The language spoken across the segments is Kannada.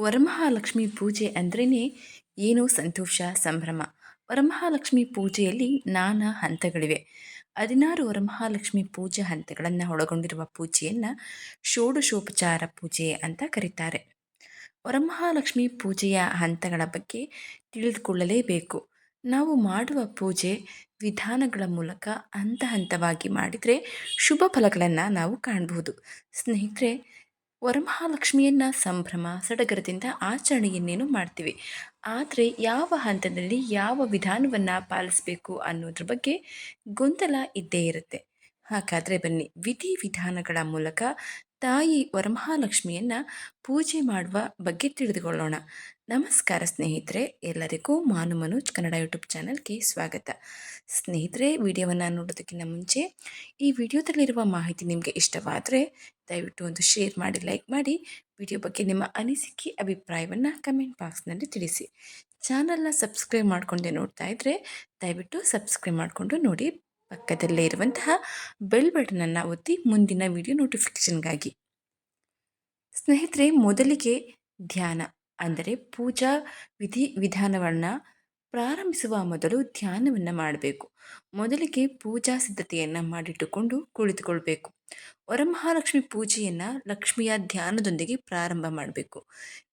ವರಮಹಾಲಕ್ಷ್ಮಿ ಪೂಜೆ ಅಂದ್ರೇ ಏನು ಸಂತೋಷ, ಸಂಭ್ರಮ. ವರಮಹಾಲಕ್ಷ್ಮಿ ಪೂಜೆಯಲ್ಲಿ ನಾನಾ ಹಂತಗಳಿವೆ. ಹದಿನಾರು ವರಮಹಾಲಕ್ಷ್ಮಿ ಪೂಜೆ ಹಂತಗಳನ್ನು ಒಳಗೊಂಡಿರುವ ಪೂಜೆಯನ್ನು ಷೋಡಶೋಪಚಾರ ಪೂಜೆ ಅಂತ ಕರೀತಾರೆ. ವರಮಹಾಲಕ್ಷ್ಮಿ ಪೂಜೆಯ ಹಂತಗಳ ಬಗ್ಗೆ ತಿಳಿದುಕೊಳ್ಳಲೇಬೇಕು. ನಾವು ಮಾಡುವ ಪೂಜೆ ವಿಧಾನಗಳ ಮೂಲಕ ಹಂತ ಹಂತವಾಗಿ ಮಾಡಿದರೆ ಶುಭ ಫಲಗಳನ್ನು ನಾವು ಕಾಣಬಹುದು. ಸ್ನೇಹಿತರೆ ವರಮಹಾಲಕ್ಷ್ಮಿಯನ್ನು ಸಂಭ್ರಮ, ಸಡಗರದಿಂದ ಆಚರಣೆಯನ್ನೇನು ಮಾಡ್ತೀವಿ. ಆದರೆ ಯಾವ ಹಂತದಲ್ಲಿ ಯಾವ ವಿಧಾನವನ್ನು ಪಾಲಿಸಬೇಕು ಅನ್ನೋದ್ರ ಬಗ್ಗೆ ಗೊಂದಲ ಇದ್ದೇ ಇರುತ್ತೆ. ಹಾಗಾದರೆ ಬನ್ನಿ, ವಿಧಿ ವಿಧಾನಗಳ ಮೂಲಕ ತಾಯಿ ವರಮಹಾಲಕ್ಷ್ಮಿಯನ್ನು ಪೂಜೆ ಮಾಡುವ ಬಗ್ಗೆ ತಿಳಿದುಕೊಳ್ಳೋಣ. ನಮಸ್ಕಾರ ಸ್ನೇಹಿತರೆ, ಎಲ್ಲರಿಗೂ ಮಾನು ಮನೋಜ್ ಕನ್ನಡ ಯೂಟ್ಯೂಬ್ ಚಾನಲ್ಗೆ ಸ್ವಾಗತ. ಸ್ನೇಹಿತರೆ, ವಿಡಿಯೋವನ್ನು ನೋಡೋದಕ್ಕಿಂತ ಮುಂಚೆ ಈ ವಿಡಿಯೋದಲ್ಲಿರುವ ಮಾಹಿತಿ ನಿಮಗೆ ಇಷ್ಟವಾದರೆ ದಯವಿಟ್ಟು ಒಂದು ಶೇರ್ ಮಾಡಿ, ಲೈಕ್ ಮಾಡಿ, ವಿಡಿಯೋ ಬಗ್ಗೆ ನಿಮ್ಮ ಅನಿಸಿಕೆ, ಅಭಿಪ್ರಾಯವನ್ನು ಕಮೆಂಟ್ ಬಾಕ್ಸ್ನಲ್ಲಿ ತಿಳಿಸಿ. ಚಾನಲ್ನ ಸಬ್ಸ್ಕ್ರೈಬ್ ಮಾಡಿಕೊಂಡೇ ನೋಡ್ತಾ ಇದ್ದರೆ ದಯವಿಟ್ಟು ಸಬ್ಸ್ಕ್ರೈಬ್ ಮಾಡಿಕೊಂಡು ನೋಡಿ. ಪಕ್ಕದಲ್ಲೇ ಇರುವಂತಹ ಬೆಲ್ ಬಟನನ್ನು ಒತ್ತಿ ಮುಂದಿನ ವಿಡಿಯೋ ನೋಟಿಫಿಕೇಷನ್ಗಾಗಿ. ಸ್ನೇಹಿತರೆ, ಮೊದಲಿಗೆ ಧ್ಯಾನ. ಅಂದರೆ ಪೂಜಾ ವಿಧಿ ವಿಧಾನವನ್ನು ಪ್ರಾರಂಭಿಸುವ ಮೊದಲು ಧ್ಯಾನವನ್ನು ಮಾಡಬೇಕು. ಮೊದಲಿಗೆ ಪೂಜಾ ಸಿದ್ಧತೆಯನ್ನು ಮಾಡಿಟ್ಟುಕೊಂಡು ಕುಳಿತುಕೊಳ್ಬೇಕು. ವರಮಹಾಲಕ್ಷ್ಮಿ ಪೂಜೆಯನ್ನು ಲಕ್ಷ್ಮಿಯ ಧ್ಯಾನದೊಂದಿಗೆ ಪ್ರಾರಂಭ ಮಾಡಬೇಕು.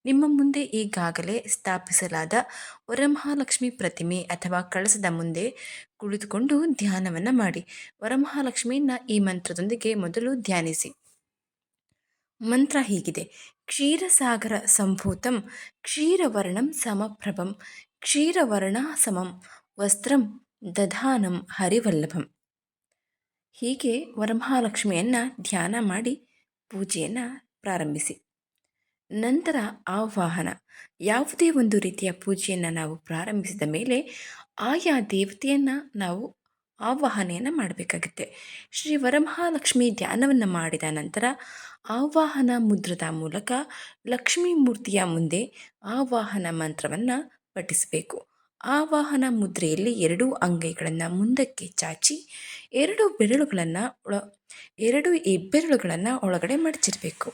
ನಿಮ್ಮ ಮುಂದೆ ಈಗಾಗಲೇ ಸ್ಥಾಪಿಸಲಾದ ವರಮಹಾಲಕ್ಷ್ಮಿ ಪ್ರತಿಮೆ ಅಥವಾ ಕಳಸದ ಮುಂದೆ ಕುಳಿತುಕೊಂಡು ಧ್ಯಾನವನ್ನು ಮಾಡಿ. ವರಮಹಾಲಕ್ಷ್ಮಿಯನ್ನು ಈ ಮಂತ್ರದೊಂದಿಗೆ ಮೊದಲು ಧ್ಯಾನಿಸಿ. ಮಂತ್ರ ಹೀಗಿದೆ. ಕ್ಷೀರಸಾಗರ ಸಂಭೂತಂ, ಕ್ಷೀರವರ್ಣಂ ಸಮಪ್ರಭಂ ಕ್ಷೀರವರ್ಣಾಸಮಂ ವಸ್ತ್ರಂ ದಧಾನಂ ಹರಿವಲ್ಲಭಂ. ಹೀಗೆ ವರಮಹಾಲಕ್ಷ್ಮಿಯನ್ನು ಧ್ಯಾನ ಮಾಡಿ ಪೂಜೆಯನ್ನು ಪ್ರಾರಂಭಿಸಿ. ನಂತರ ಆವಾಹನ ಯಾವುದೇ ಒಂದು ರೀತಿಯ ಪೂಜೆಯನ್ನು ನಾವು ಪ್ರಾರಂಭಿಸಿದ ಮೇಲೆ ಆಯಾ ದೇವತೆಯನ್ನು ನಾವು ಆವಾಹನೆಯನ್ನು ಮಾಡಬೇಕಾಗುತ್ತೆ. ಶ್ರೀ ವರಮಹಾಲಕ್ಷ್ಮಿ ಧ್ಯಾನವನ್ನು ಮಾಡಿದ ನಂತರ ಆವಾಹನ ಮುದ್ರದ ಮೂಲಕ ಲಕ್ಷ್ಮೀ ಮೂರ್ತಿಯ ಮುಂದೆ ಆವಾಹನ ಮಂತ್ರವನ್ನು ಪಠಿಸಬೇಕು. ಆವಾಹನ ಮುದ್ರೆಯಲ್ಲಿ ಎರಡೂ ಅಂಗೈಗಳನ್ನು ಮುಂದಕ್ಕೆ ಚಾಚಿ, ಎರಡು ಬೆರಳುಗಳನ್ನು ಒಳ, ಎರಡು ಹೆಬ್ಬೆರಳುಗಳನ್ನು ಒಳಗಡೆ ಮಡಚಿರಬೇಕು.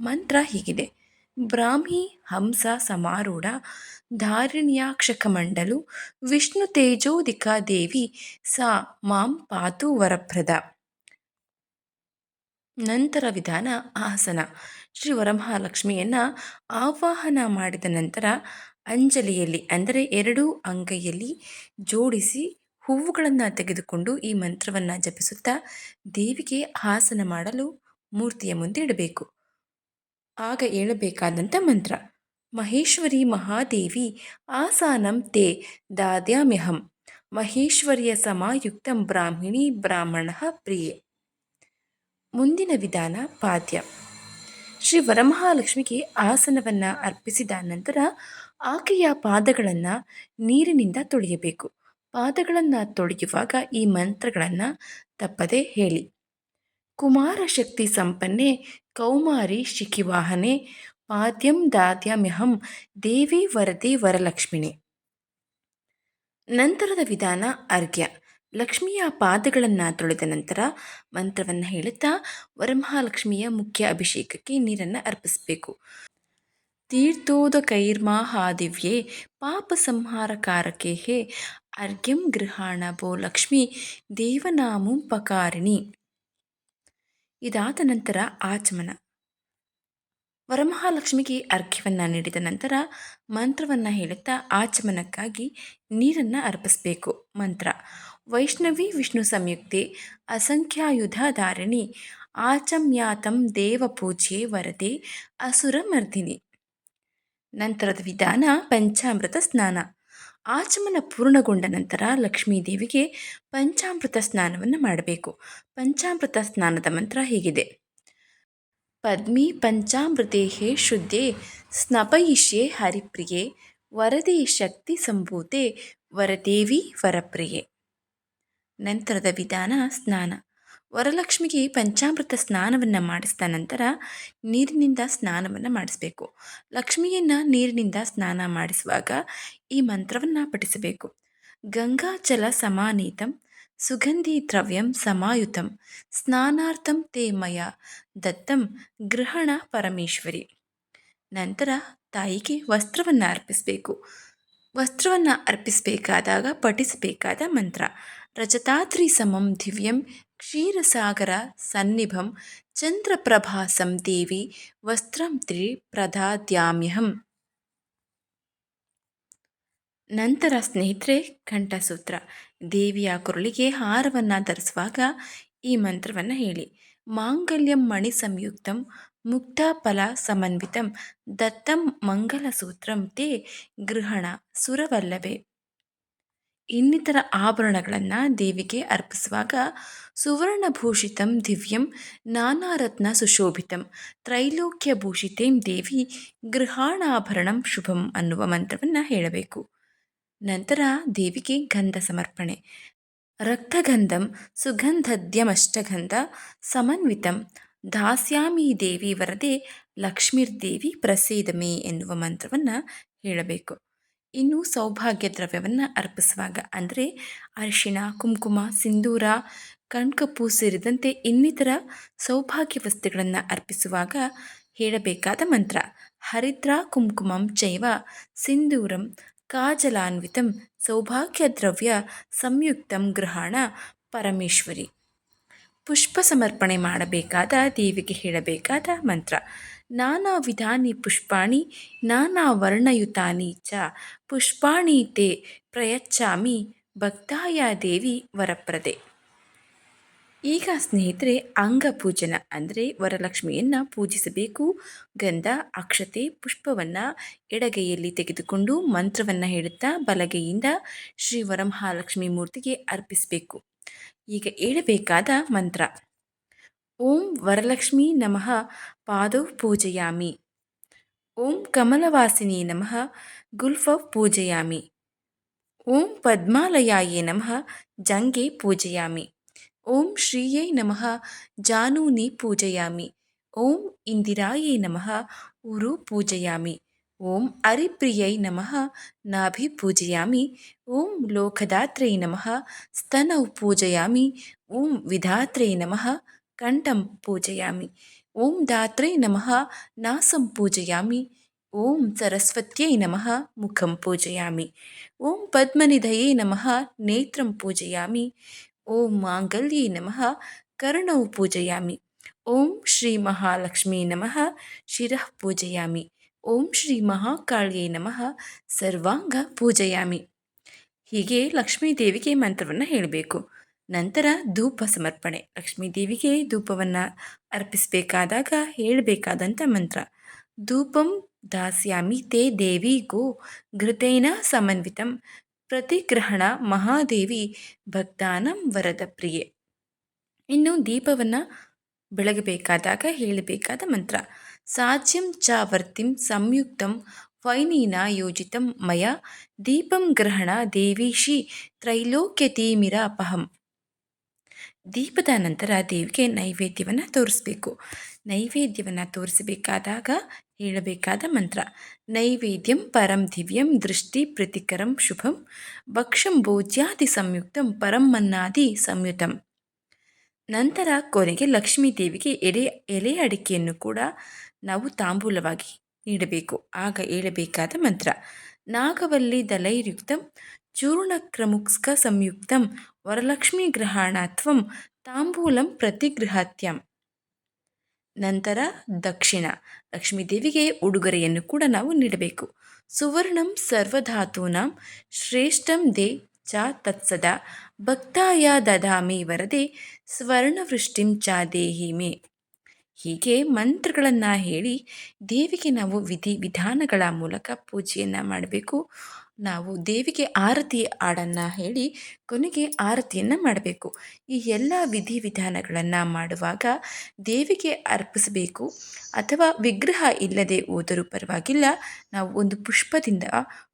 ಮಂತ್ರ ಹೀಗಿದೆ. ಬ್ರಾಹ್ಮಿ ಹಂಸ ಸಮಾರೂಢ ಧಾರಿಣ್ಯಾಕ್ಷಕಮಂಡಲು ವಿಷ್ಣು ತೇಜೋದಿಕಾ ದೇವಿ ಸಾ ಮಾಂ ಪಾತು ವರಪ್ರದ. ನಂತರ ವಿಧಾನ ಆಸನ. ಶ್ರೀ ವರಮಹಾಲಕ್ಷ್ಮಿಯನ್ನು ಆವಾಹನ ಮಾಡಿದ ನಂತರ ಅಂಜಲಿಯಲ್ಲಿ, ಅಂದರೆ ಎರಡೂ ಅಂಗೈಯಲ್ಲಿ ಜೋಡಿಸಿ ಹೂವುಗಳನ್ನು ತೆಗೆದುಕೊಂಡು ಈ ಮಂತ್ರವನ್ನು ಜಪಿಸುತ್ತಾ ದೇವಿಗೆ ಆಸನ ಮಾಡಲು ಮೂರ್ತಿಯ ಮುಂದೆ ಇಡಬೇಕು. ಆಗ ಹೇಳಬೇಕಾದಂಥ ಮಂತ್ರ. ಮಹೇಶ್ವರಿ ಮಹಾದೇವಿ ಆಸಾನಂ ತೇ ದಾದ್ಯಾಮ್ಯಹಂ. ಮಹೇಶ್ವರಿಯ ಸಮಾಯುಕ್ತಂ ಬ್ರಾಹ್ಮಿಣಿ ಬ್ರಾಹ್ಮಣ ಪ್ರಿಯೆ. ಮುಂದಿನ ವಿಧಾನ ಪಾದ್ಯ. ಶ್ರೀ ವರಮಹಾಲಕ್ಷ್ಮಿಗೆ ಆಸನವನ್ನು ಅರ್ಪಿಸಿದ ನಂತರ ಆಕೆಯ ಪಾದಗಳನ್ನು ನೀರಿನಿಂದ ತೊಳೆಯಬೇಕು. ಪಾದಗಳನ್ನು ತೊಳೆಯುವಾಗ ಈ ಮಂತ್ರಗಳನ್ನು ತಪ್ಪದೆ ಹೇಳಿ. ಕುಮಾರ ಶಕ್ತಿ ಸಂಪನ್ನೆ, ಕೌಮಾರಿ ಶಿಖಿವಾಹನೆ, ಪಾದ್ಯಂ ದಾದ್ಯಮ್ಯಹಂ ದೇವಿ ವರದಿ ವರಲಕ್ಷ್ಮಿಣಿ. ನಂತರದ ವಿಧಾನ ಅರ್ಘ್ಯ ಲಕ್ಷ್ಮಿಯ ಪಾದಗಳನ್ನು ತೊಳೆದ ನಂತರ ಮಂತ್ರವನ್ನು ಹೇಳುತ್ತಾ ವರಮಹಾಲಕ್ಷ್ಮಿಯ ಮುಖ್ಯ ಅಭಿಷೇಕಕ್ಕೆ ನೀರನ್ನು ಅರ್ಪಿಸಬೇಕು. ತೀರ್ಥೋದಕೈರ್ಮಾಹಾದಿವ್ಯೆ ಪಾಪ ಸಂಹಾರಕಾರಕೆ ಹೇ ಅರ್ಘ್ಯಂ ಗೃಹಾಣ ಭೋ ಲಕ್ಷ್ಮಿ ದೇವನಾಮುಪಕಾರಿಣಿ ಇದಾದ ನಂತರ ಆಚಮನ. ವರಮಹಾಲಕ್ಷ್ಮಿಗೆ ಅರ್ಘ್ಯವನ್ನು ನೀಡಿದ ನಂತರ ಮಂತ್ರವನ್ನು ಹೇಳುತ್ತಾ ಆಚಮನಕ್ಕಾಗಿ ನೀರನ್ನು ಅರ್ಪಿಸಬೇಕು. ಮಂತ್ರ, ವೈಷ್ಣವಿ ವಿಷ್ಣು ಸಂಯುಕ್ತೆ ಅಸಂಖ್ಯಾಯುಧಧಾರಿಣಿ ಆಚಮ್ಯಾತಂ ದೇವಪೂಜೆ ವರದೆ ಅಸುರ ಮರ್ದಿನಿ ನಂತರದ ವಿಧಾನ ಪಂಚಾಮೃತ ಸ್ನಾನ. ಆಚಮನ ಪೂರ್ಣಗೊಂಡ ನಂತರ ಲಕ್ಷ್ಮೀದೇವಿಗೆ ಪಂಚಾಮೃತ ಸ್ನಾನವನ್ನು ಮಾಡಬೇಕು. ಪಂಚಾಮೃತ ಸ್ನಾನದ ಮಂತ್ರ ಹೀಗಿದೆ. ಪದ್ಮಿ ಪಂಚಾಮೃತೆ ಶುದ್ಧೆ, ಸ್ನಪಯಿಷ್ಯೆ ಹರಿಪ್ರಿಯೆ, ವರದೆ ಶಕ್ತಿ ಸಂಭೂತೆ, ವರದೇವಿ ವರಪ್ರಿಯೆ. ನಂತರದ ವಿಧಾನ ಸ್ನಾನ. ವರಲಕ್ಷ್ಮಿಗೆ ಪಂಚಾಮೃತ ಸ್ನಾನವನ್ನು ಮಾಡಿಸಿದ ನಂತರ ನೀರಿನಿಂದ ಸ್ನಾನವನ್ನು ಮಾಡಿಸಬೇಕು. ಲಕ್ಷ್ಮಿಯನ್ನು ನೀರಿನಿಂದ ಸ್ನಾನ ಮಾಡಿಸುವಾಗ ಈ ಮಂತ್ರವನ್ನು ಪಠಿಸಬೇಕು. ಗಂಗಾಚಲ ಸಮಾನೀತಂ, ಸುಗಂಧಿ ದ್ರವ್ಯಂ ಸಮಾಯುತಂ, ಸ್ನಾನಾರ್ಥಂ ತೇ ಮಯ, ದತ್ತಂ ಗೃಹಣ ಪರಮೇಶ್ವರಿ. ನಂತರ ತಾಯಿಗೆ ವಸ್ತ್ರವನ್ನು ಅರ್ಪಿಸಬೇಕು. ವಸ್ತ್ರವನ್ನು ಅರ್ಪಿಸಬೇಕಾದಾಗ ಪಠಿಸಬೇಕಾದ ಮಂತ್ರ. ರಜತಾತ್ರಿ ಸಮಂ ದಿವ್ಯಂ ಕ್ಷೀರಸಾಗರ ಸನ್ನಿಭಂ ಚಂದ್ರಪ್ರಭಾಸಂ ದೇವಿ ವಸ್ತ್ರಂ ತ್ರಿ ಪ್ರದಾದ್ಯಾಮ್ಯಹಂ ನಂತರ ಸ್ನೇಹಿತರೆ, ಕಂಠಸೂತ್ರ. ದೇವಿಯ ಕುರುಳಿಗೆ ಹಾರವನ್ನು ಧರಿಸುವಾಗ ಈ ಮಂತ್ರವನ್ನು ಹೇಳಿ. ಮಾಂಗಲ್ಯಂ ಮಣಿ ಸಂಯುಕ್ತಂ ಮುಕ್ತಾಫಲ ಸಮನ್ವಿತಂ ದತ್ತಂ ಮಂಗಲಸೂತ್ರಂ ತೇ ಗೃಹಣ ಸುರವಲ್ಲವೇ. ಇನ್ನಿತರ ಆಭರಣಗಳನ್ನು ದೇವಿಗೆ ಅರ್ಪಿಸುವಾಗ ಸುವರ್ಣಭೂಷಿತಂ ದಿವ್ಯಂ ನಾನಾರತ್ನ ಸುಶೋಭಿತಂ ತ್ರೈಲೋಕ್ಯಭೂಷಿತೇಂ ದೇವಿ ಗೃಹಾಣಾಭರಣಂ ಶುಭಂ ಅನ್ನುವ ಮಂತ್ರವನ್ನು ಹೇಳಬೇಕು. ನಂತರ ದೇವಿಗೆ ಗಂಧ ಸಮರ್ಪಣೆ. ರಕ್ತಗಂಧಂ ಸುಗಂಧದ್ಯಮಷ್ಟಗಂಧ ಸಮನ್ವಿತಂ ದಾಸ್ಯಾಮಿ ದೇವಿ ವರದೆ ಲಕ್ಷ್ಮೀರ್ದೇವಿ ಪ್ರಸೇದಮೆ ಎನ್ನುವ ಮಂತ್ರವನ್ನು ಹೇಳಬೇಕು. ಇನ್ನು ಸೌಭಾಗ್ಯ ದ್ರವ್ಯವನ್ನು ಅರ್ಪಿಸುವಾಗ ಅಂದರೆ ಅರಿಶಿಣ, ಕುಂಕುಮ, ಸಿಂಧೂರ, ಕಣ್ಕಪ್ಪು ಸೇರಿದಂತೆ ಇನ್ನಿತರ ಸೌಭಾಗ್ಯ ವಸ್ತುಗಳನ್ನು ಅರ್ಪಿಸುವಾಗ ಹೇಳಬೇಕಾದ ಮಂತ್ರ, ಹರಿದ್ರ ಕುಂಕುಮಂ ಚೈವ ಸಿಂಧೂರಂ ಕಾಜಲಾನ್ವಿತಂ ಸೌಭಾಗ್ಯ ದ್ರವ್ಯ ಸಂಯುಕ್ತಂ ಗ್ರಹಣ ಪರಮೇಶ್ವರಿ. ಪುಷ್ಪ ಸಮರ್ಪಣೆ ಮಾಡಬೇಕಾದ ದೇವಿಗೆ ಹೇಳಬೇಕಾದ ಮಂತ್ರ. ನಾನಾ ವಿಧಾನಿ ಪುಷ್ಪಾಣಿ, ನಾನಾ ವರ್ಣಯುತಾನಿ ಚ. ಪುಷ್ಪಾಣಿ ತೇ ಪ್ರಯಚ್ಛಾಮಿ ಭಕ್ತಾಯ ದೇವಿ ವರಪ್ರದೆ. ಈಗ ಸ್ನೇಹಿತರೆ, ಅಂಗಪೂಜನ ಅಂದರೆ ವರಲಕ್ಷ್ಮಿಯನ್ನು ಪೂಜಿಸಬೇಕು. ಗಂಧ, ಅಕ್ಷತೆ, ಪುಷ್ಪವನ್ನು ಎಡಗೈಯಲ್ಲಿ ತೆಗೆದುಕೊಂಡು ಮಂತ್ರವನ್ನು ಹೇಳುತ್ತಾ ಬಲಗೈಯಿಂದ ಶ್ರೀ ವರಮಹಾಲಕ್ಷ್ಮಿ ಮೂರ್ತಿಗೆ ಅರ್ಪಿಸಬೇಕು. ಈಗ ಹೇಳಬೇಕಾದ ಮಂತ್ರ. ॐ वरलक्ष्मी नमः पादौ पूजयामि। ॐ कमलवासिनी नमः गुल्फौ पूजयामि। ॐ पद्मालयायै नमः जङ्गे पूजयामि। ॐ श्रियै नमः जानूनि पूजयामि। ॐ इन्दिरायै नमः उरु पूजयामि। ॐ अरिप्रियै नमः नाभि पूजयामि। ॐ लोकदात्र्यय नमः स्तनौ पूजयामि। ॐ विधात्रे नमः ಕಂಠಂ ಪೂಜಯಾಮಿ. ಓಂ ದಾತ್ರೈ ನಮಃ, ನಾಸಂ ಪೂಜಯಾಮಿ. ಓಂ ಸರಸ್ವತ್ಯೈ ನಮಃ, ಮುಖಂ ಪೂಜಯಾಮಿ. ಓಂ ಪದ್ಮನಿಧಯೇ ನಮಃ, ನೇತ್ರಂ ಪೂಜಯಾಮಿ. ಓಂ ಮಾಂಗಲ್ಯೇ ನಮಃ, ಕರ್ಣೌ ಪೂಜಯಾಮಿ. ಓಂ ಶ್ರೀ ಮಹಾಲಕ್ಷ್ಮೀ ನಮಃ, ಶಿರಃ ಪೂಜಯಾಮಿ. ಓಂ ಶ್ರೀ ಮಹಾಕಾಳ್ಯೇ ನಮಃ, ಸರ್ವಾಂಗ ಪೂಜಯಾಮಿ. ಹೀಗೆ ಲಕ್ಷ್ಮೀ ದೇವಿಗೆ ಮಂತ್ರವನ್ನು ಹೇಳಬೇಕು. ನಂತರ ಧೂಪ ಸಮರ್ಪಣೆ. ಲಕ್ಷ್ಮೀ ದೇವಿಗೆ ಧೂಪವನ್ನು ಅರ್ಪಿಸಬೇಕಾದಾಗ ಹೇಳಬೇಕಾದಂಥ ಮಂತ್ರ. ಧೂಪಂ ದಾಸ್ಯಾಮಿ ತೇ ದೇವಿ ಗೋ ಘೃತೇನ ಸಮನ್ವಿತಂ ಪ್ರತಿಗ್ರಹಣ ಮಹಾದೇವಿ ಭಕ್ತಾನಂ ವರದ ಪ್ರಿಯೆ. ಇನ್ನು ದೀಪವನ್ನು ಬೆಳಗಬೇಕಾದಾಗ ಹೇಳಬೇಕಾದ ಮಂತ್ರ. ಸಾಜ್ಯಂ ಚಾವರ್ತಿಂ ಸಂಯುಕ್ತಂ ವೈನೀನ ಯೋಜಿತಂ ಮಯ ದೀಪಂ ಗ್ರಹಣ ದೇವೀಶಿ ತ್ರೈಲೋಕ್ಯತೀಮಿರ ಅಪಹಂ ದೀಪದ ನಂತರ ದೇವಿಗೆ ನೈವೇದ್ಯವನ್ನು ತೋರಿಸಬೇಕು. ನೈವೇದ್ಯವನ್ನು ತೋರಿಸಬೇಕಾದಾಗ ಹೇಳಬೇಕಾದ ಮಂತ್ರ, ನೈವೇದ್ಯಂ ಪರಂ ದಿವ್ಯಂ ದೃಷ್ಟಿ ಪ್ರತಿಕರಂ ಶುಭಂ ಭಕ್ಷಂ ಭೋಜ್ಯಾದಿ ಸಂಯುಕ್ತಂ ಪರಂ ಮನ್ನಾದಿ ಸಂಯುತಂ. ನಂತರ ಕೊನೆಗೆ ಲಕ್ಷ್ಮೀ ದೇವಿಗೆ ಎಲೆ ಎಲೆ ಅಡಿಕೆಯನ್ನು ಕೂಡ ನಾವು ತಾಂಬೂಲವಾಗಿ ನೀಡಬೇಕು. ಆಗ ಹೇಳಬೇಕಾದ ಮಂತ್ರ, ನಾಗವಲ್ಲಿ ದಲೈರ್ಯುಕ್ತಂ ಚೂರ್ಣಕ್ರಮುಕ್ಸ್ಕ ಸಂಯುಕ್ತಂ ವರಲಕ್ಷ್ಮಿ ಗ್ರಹಾಣಾತ್ವಂ ತಾಂಬೂಲಂ ಪ್ರತಿಗೃಹಾತ್ಯಂ. ನಂತರ ದಕ್ಷಿಣ. ಲಕ್ಷ್ಮೀದೇವಿಗೆ ಉಡುಗೊರೆಯನ್ನು ಕೂಡ ನಾವು ನೀಡಬೇಕು. ಸುವರ್ಣಂ ಸರ್ವಧಾತೂನಾಂ ಶ್ರೇಷ್ಠಂ ದೇ ಚ ತತ್ಸದ. ಭಕ್ತಾಯ ದದಾಮಿ ವರದೆ ಸ್ವರ್ಣವೃಷ್ಟಿಂ ಚ ದೇಹಿ ಮೇ. ಹೀಗೆ ಮಂತ್ರಗಳನ್ನು ಹೇಳಿ ದೇವಿಗೆ ನಾವು ವಿಧಿ ವಿಧಾನಗಳ ಮೂಲಕ ಪೂಜೆಯನ್ನು ಮಾಡಬೇಕು. ನಾವು ದೇವಿಗೆ ಆರತಿ ಹಾಡನ್ನು ಹೇಳಿ ಕೊನೆಗೆ ಆರತಿಯನ್ನು ಮಾಡಬೇಕು. ಈ ಎಲ್ಲ ವಿಧಿವಿಧಾನಗಳನ್ನು ಮಾಡುವಾಗ ದೇವಿಗೆ ಅರ್ಪಿಸಬೇಕು ಅಥವಾ ವಿಗ್ರಹ ಇಲ್ಲದೆ ಹೋದರೂ ಪರವಾಗಿಲ್ಲ, ನಾವು ಒಂದು ಪುಷ್ಪದಿಂದ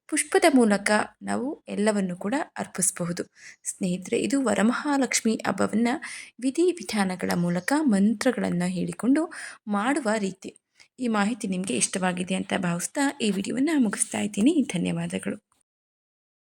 ಪುಷ್ಪದ ಮೂಲಕ ನಾವು ಎಲ್ಲವನ್ನು ಕೂಡ ಅರ್ಪಿಸಬಹುದು. ಸ್ನೇಹಿತರೆ, ಇದು ವರಮಹಾಲಕ್ಷ್ಮಿ ಹಬ್ಬವನ್ನು ವಿಧಿ ವಿಧಾನಗಳ ಮೂಲಕ ಮಂತ್ರಗಳನ್ನು ಹೇಳಿಕೊಂಡು ಮಾಡುವ ರೀತಿ. ಈ ಮಾಹಿತಿ ನಿಮಗೆ ಇಷ್ಟವಾಗಿದೆ ಅಂತ ಭಾವಿಸ್ತಾ ಈ ವಿಡಿಯೋವನ್ನು ಮುಗಿಸ್ತಾ ಇದ್ದೀನಿ. ಧನ್ಯವಾದಗಳು.